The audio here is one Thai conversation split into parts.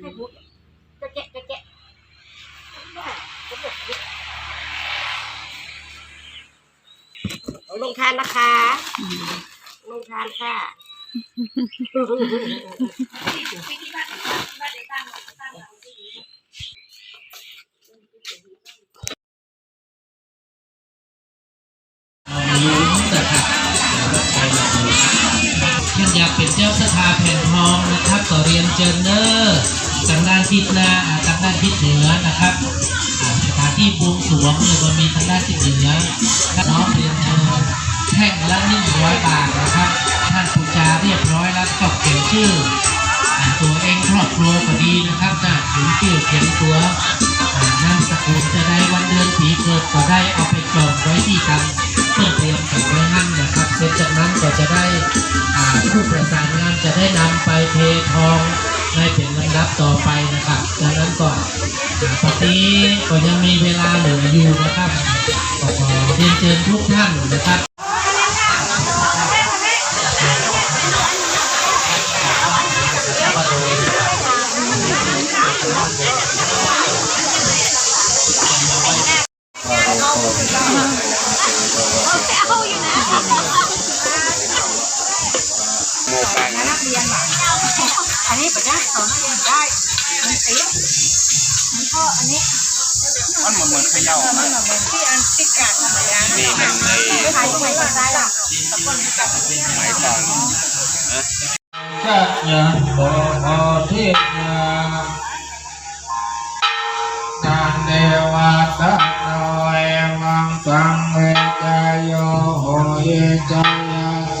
ให้พูดจะแกะจะแกะได้จะแกะลงทานนะคะ ลงทานค่ะท่านอยากเป็นเจ้าสถาแผ่นทองนะครับก็เรียนเจิญเนอร์ ทางด้านทิศหน้าอ่าทางด้านทิศเหนือนะครับสถานที่บวงสรวงเนี่ยมันมีทางด้านทิศเหนือน้องเรียนเชิญแท่งละหนึ่งร้อยบาทนะครับ ท่านปูจาเรียบร้อยแล้วก็เขียนชื่ออ่าตัวเองครอบครัวก็ดีนะครับนะเขียนชื่อเขียนตัวนามสกุลจะได้วันเดือนปีเกิดก็ได้เอาไปจดไว้ที่กันเพื่อเตรียมกับไว้หั่น จากนั้นก็จะได้ผู้ประสานงานจะได้นำไปเททองในเป็นลำดับต่อไปนะครับดังนั้นก็อ่าปฏิก็ยังมีเวลาเหลืออยู่นะครับขอเรียนเชิญทุกท่านนะครับ นักเรียนแบบอันนี้ไปได้สอนนักเรียนได้มันติดมันก็อันนี้มันเหมือนเหมือนขย่ามันเหมือนที่อันติกาดอะไรอย่างนี่มันในไม่ขายตรงไหนก็ได้ล่ะสมัยก่อนจะยะโตโอทิยาทานเดวาตะโนเอวังสังเวจโยโหเยจายาโส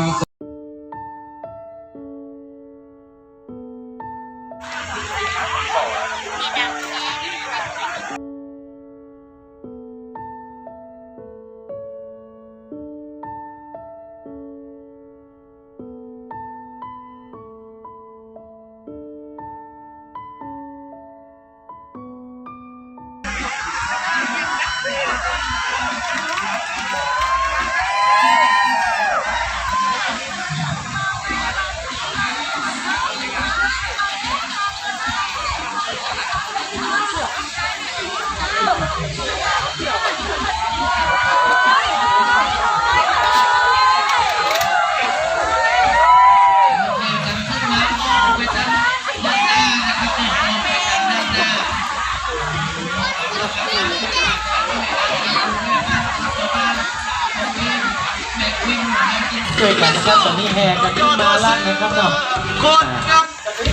ช่วยกันนะครับตอนนี้แห่กันขึ้นมาแล้วนะครับเนาะ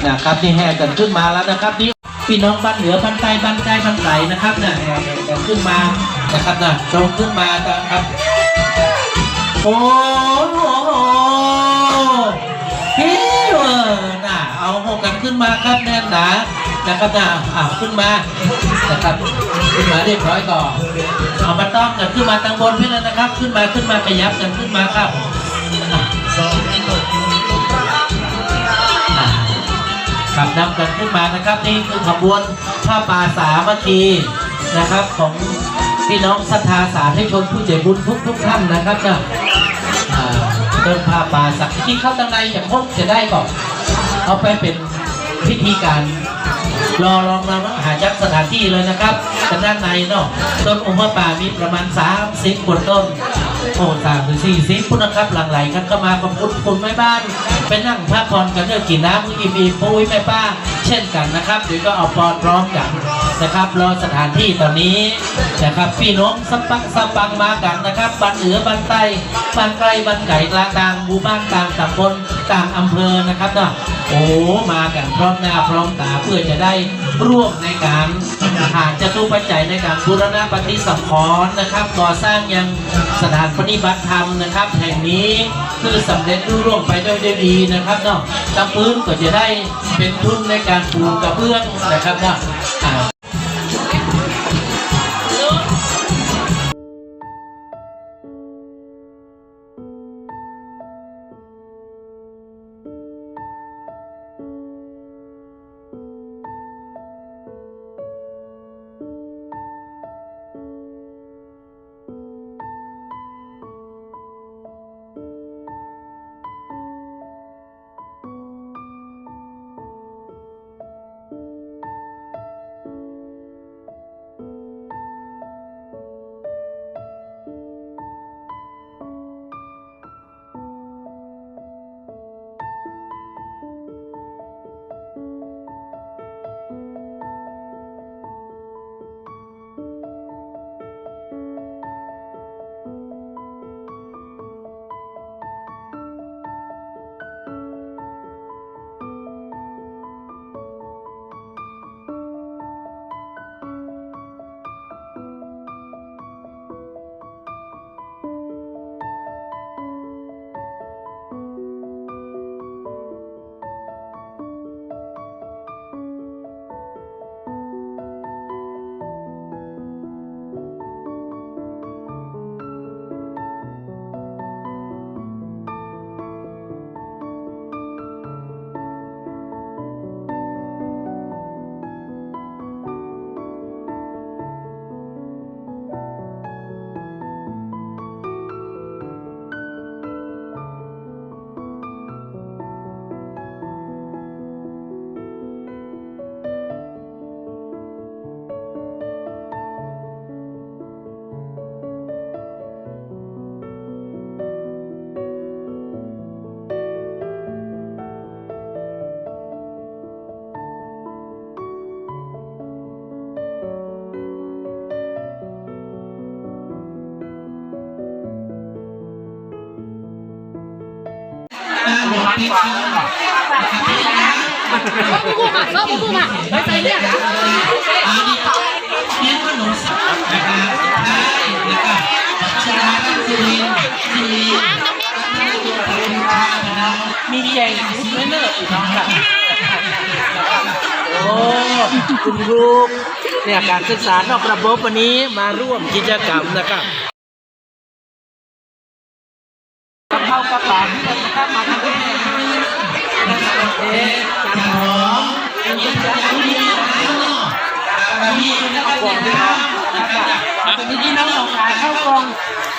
นะครับนี่แห่กันขึ้นมาแล้วนะครับนี่ พี่น้องบ้านเหนือบ้านใต้บ้านใกล้บ้านไกลนะครับเนี่ยแห่กันขึ้นมานะครับนะจงขึ้นมานะครับโอ้โหเฮ้ยเว้ยน่ะเอาหกกันขึ้นมาครับแน่นหนานะครับนะอ่าขึ้นมานะครับขึ้นมาเรียบร้อยก่อนเอามาต้องกันขึ้นมาตังบนเพื่อนนะครับ ขึ้นมาขึ้นมาขยับกันขึ้นมาครับ ขับนำกันขึ้นมานะครับนี่คือขบวนผ้าป่าสามัคคีนะครับ ของพี่น้องศรัทธาสาธุชนผู้ใจบุญทุกทุกท่านนะครับเนะอ่าเดินพาป่าสักที่เข้าตั้งในอย่างพบจะได้ก่อนเอาไปเป็นพิธีการรอรองเราหาจักสถานที่เลยนะครับแต่ด้านในเนาะต้นอุมป่ามีประมาณ 30บต้น โอ้สามถึงสี่สิบคุณนะครับหลังไหลกันเข้ามาขอบคุณคุณแม่บ้านไปนั่งพักผ่อนกันเนื้อกินน้ำอิ่มอิ่มปุ้ยแม่ป้า เช่นกันนะครับเดี๋ยวก็เอาปอนพร้อมกันนะครับรอสถานที่ตอนนี้นะครับพี่น้องสปักสปังมากันนะครับบ้านเหนือบ้านใต้บ้านไกลบ้านไก่กลางต่างหมู่บ้านต่างตำบลต่างอำเภอนะครับเนาะโอ้มากันพร้อมหน้าพร้อมตาเพื่อจะได้ ร่วมในการหาจตุปัจจัยในการบูรณะปฏิสังขรณ์นะครับ ก่อสร้างยังสถานปฏิบัติธรรมนะครับ แห่งนี้คือสำเร็จรุ่ร่วงไปด้วยดีนะครับเนาะตะพื้นก็จะได้เป็นทุนในการปูกระเบื้องนะครับเนาะ เป็นคนนะครับพี่นะเขาพูดมาเขาพูดมาไปใส่เนี่ยอันนี้เลี้ยงขนมสับนะครับใช่แล้วก็ปัจจุบันสุรินทร์สุรินทร์มีแจงยุบไม่เลิกอีกนะครับโอ้คุณครูเนี่ยการศึกษานอกระบบวันนี้มาร่วมกิจกรรมนะครับเข้ากระป๋องนะครับมา เอ๊ะจันหอมเป็นกิจกรรมที่ดีนะครับมีนะครับกล่องนะครับเป็นที่น้องของขาเข้ากอง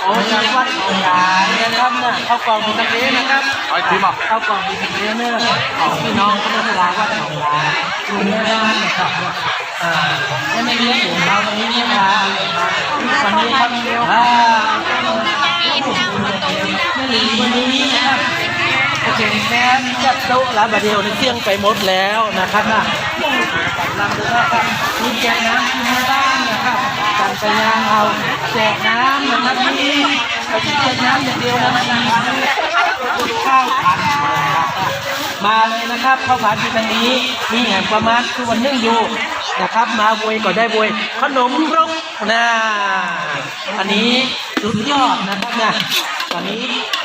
โอ้จังหวัดของขายนะครับน่ะเข้ากองเป็นตะเกียนะครับเข้ากองเป็นเทรนเนอร์ของพี่น้องคณะลาวัดหนองลาคุณแม่บ้านนะครับอ่าและในเรื่องของเราวันนี้นะคะวันนี้ครับอ่าวันนี้ นะครับโอเคแม่จัดโต๊ะแล้วบัดเดียวในเสี่ยงไปหมดแล้วนะครับนะกำลังดูนะครับมีแจกน้ำที่หน้าบ้านนะครับการไปยางเอาแจกน้ำนะครับนี่ไปที่แจกน้ำอย่างเดียวนะครับข้าวผัดมาเลยนะครับข้าวผัดที่ตรงนี้มีแห่งประมาณคือวันนึงอยู่นะครับ มาบวยก็ได้บวยขนมรกนะอันนี้สุดยอดนะครับนะ ตอนนี้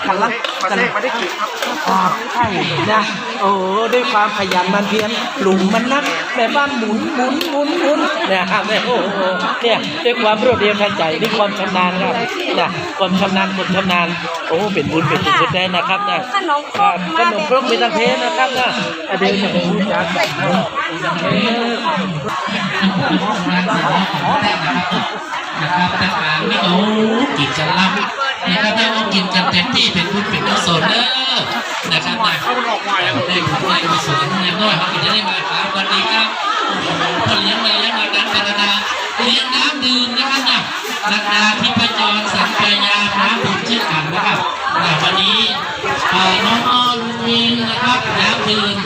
กำลังประกำเทลัศงไม่ได้กินครับอ่าใช่นะโอ้ด้วยความขยันหมันเพียรหลุมมันนักแม่บ้านหมุนหมุนหมุนหมุนนะครับเนี่ยโอ้โหเนี่ยด้วยความรวดเร็วทันใจด้วยความชำนาญครับนะความชำนาญคนชำนาญโอ้เป็นบุญเป็นกุศลได้นะครับนะขนมครครับกขนมครกมีตังเพนะครับนะอะเดี๋ยวจะไปรู้จักกันนะมีตังเพนะครับต่างๆนี่โอ้กินกันลับ นะครับได้มากินกันเต็มที่เป็นพุทเป็นกุนเด้อนะครับนเข้าหอกหน่อยได้คุณม่มาสอนเลี้ยงน้อยเขาจะได้มาครับวันนี้ครับคนเลี้ยงมาเลี้ยงมากันกันนาเลี้ยงน้ำดื่มนะครับนะนักนาทิพจรสังกายาน้ำดื่มชื่อขันนะครับวันนี้น้องอ้อลุงมินนะครับน้ำดื่ม